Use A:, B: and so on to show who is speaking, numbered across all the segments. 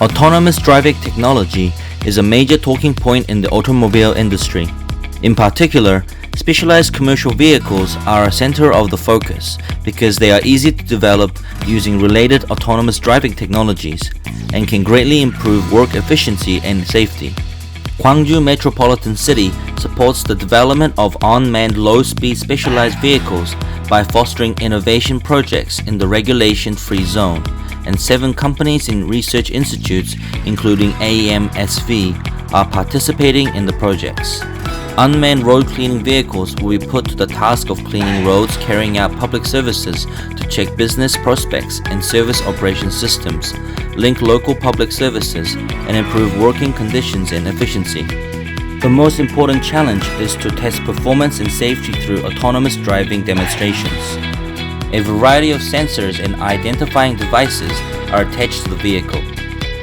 A: Autonomous driving technology is a major talking point in the automobile industry. In particular, specialized commercial vehicles are a center of the focus because they are easy to develop using related autonomous driving technologies and can greatly improve work efficiency and safety. Gwangju Metropolitan City supports the development of unmanned low-speed specialized vehicles by fostering innovation projects in the regulation-free zone, and seven companies and research institutes, including AMSV, are participating in the projects. Unmanned road cleaning vehicles will be put to the task of cleaning roads, carrying out public services to check business prospects and service operation systems, link local public services, and improve working conditions and efficiency. The most important challenge is to test performance and safety through autonomous driving demonstrations. A variety of sensors and identifying devices are attached to the vehicle,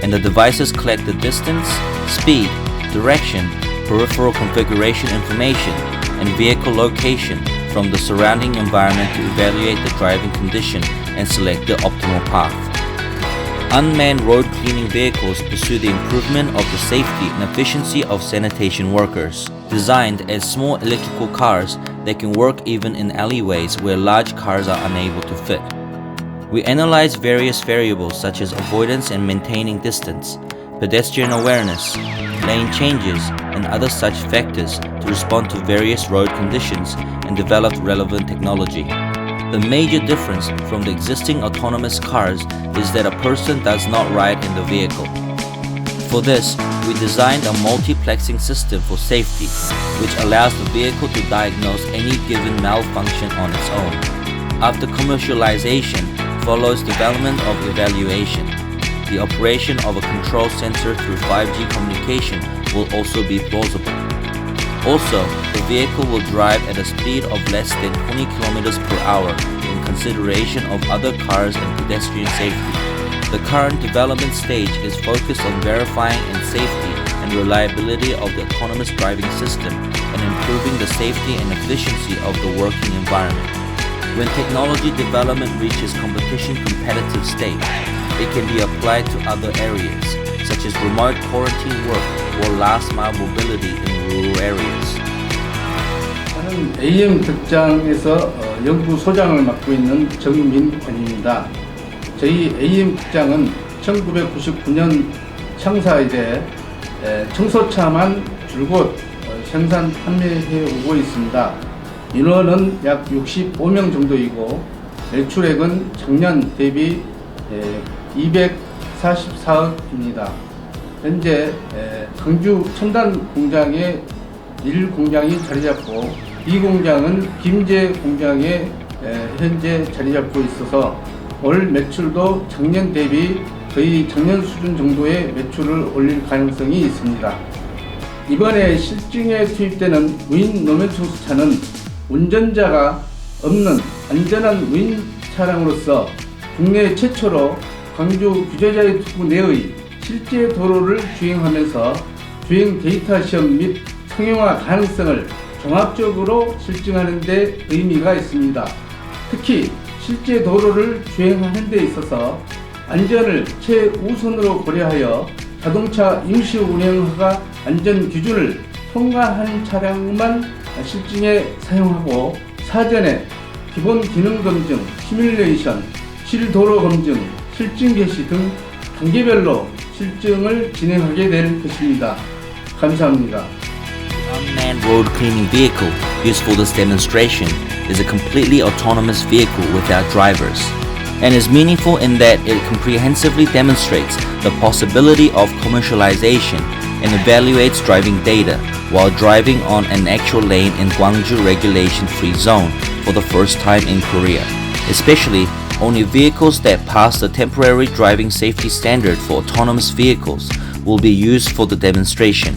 A: and the devices collect the distance, speed, direction, peripheral configuration information, and vehicle location from the surrounding environment to evaluate the driving condition and select the optimal path. Unmanned road cleaning vehicles pursue the improvement of the safety and efficiency of sanitation workers. Designed as small electrical cars, they can work even in alleyways where large cars are unable to fit. We analyze various variables such as avoidance and maintaining distance, pedestrian awareness, lane changes, and other such factors to respond to various road conditions and develop relevant technology. The major difference from the existing autonomous cars is that a person does not ride in the vehicle. For this, we designed a multiplexing system for safety, which allows the vehicle to diagnose any given malfunction on its own. After commercialization follows development of evaluation. The operation of a control center through 5G communication will also be plausible. Also, the vehicle will drive at a speed of less than 20 km per hour in consideration of other cars and pedestrian safety. The current development stage is focused on verifying and safety and reliability of the autonomous driving system and improving the safety and efficiency of the working environment. When technology development reaches competition competitive stage, it can be applied to other areas, such as remote quarantine work or last mile mobility in rural areas.
B: 저는 AM 극장에서 어, 연구소장을 맡고 있는 정민권입니다. 저희 AM 극장은 1999년 창사 이래 에, 청소차만 줄곧 어, 생산 판매해 오고 있습니다. 인원은 약 65명 정도이고 매출액은 작년 대비 에, 244억입니다. 현재 에, 광주 첨단 공장에 1 공장이 자리 잡고 이 공장은 김제 공장에 에, 현재 자리 잡고 있어서 올 매출도 작년 대비 거의 작년 수준 정도의 매출을 올릴 가능성이 있습니다. 이번에 실증에 투입되는 무인 노면 청소차는 운전자가 없는 안전한 무인 차량으로서 국내 최초로 광주 규제자의 투구 내의 실제 도로를 주행하면서 주행 데이터 시험 및 상용화 가능성을 종합적으로 실증하는 데 의미가 있습니다. 특히 실제 도로를 주행하는 데 있어서 안전을 최우선으로 고려하여 자동차 임시 운행허가 안전 기준을 통과한 차량만 실증에 사용하고 사전에 기본 기능 검증, 시뮬레이션, 실도로 검증, 실증 개시 등 단계별로 실증을 진행하게 될 것입니다. 감사합니다.
A: The unmanned road cleaning vehicle used for this demonstration is a completely autonomous vehicle without drivers, and is meaningful in that it comprehensively demonstrates the possibility of commercialization and evaluates driving data while driving on an actual lane in Gwangju regulation free zone for the first time in Korea. Especially, only vehicles that pass the temporary driving safety standard for autonomous vehicles will be used for the demonstration.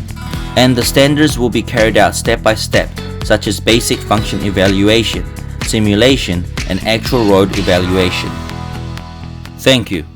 A: And the standards will be carried out step by step, such as basic function evaluation, simulation, and actual road evaluation. Thank you.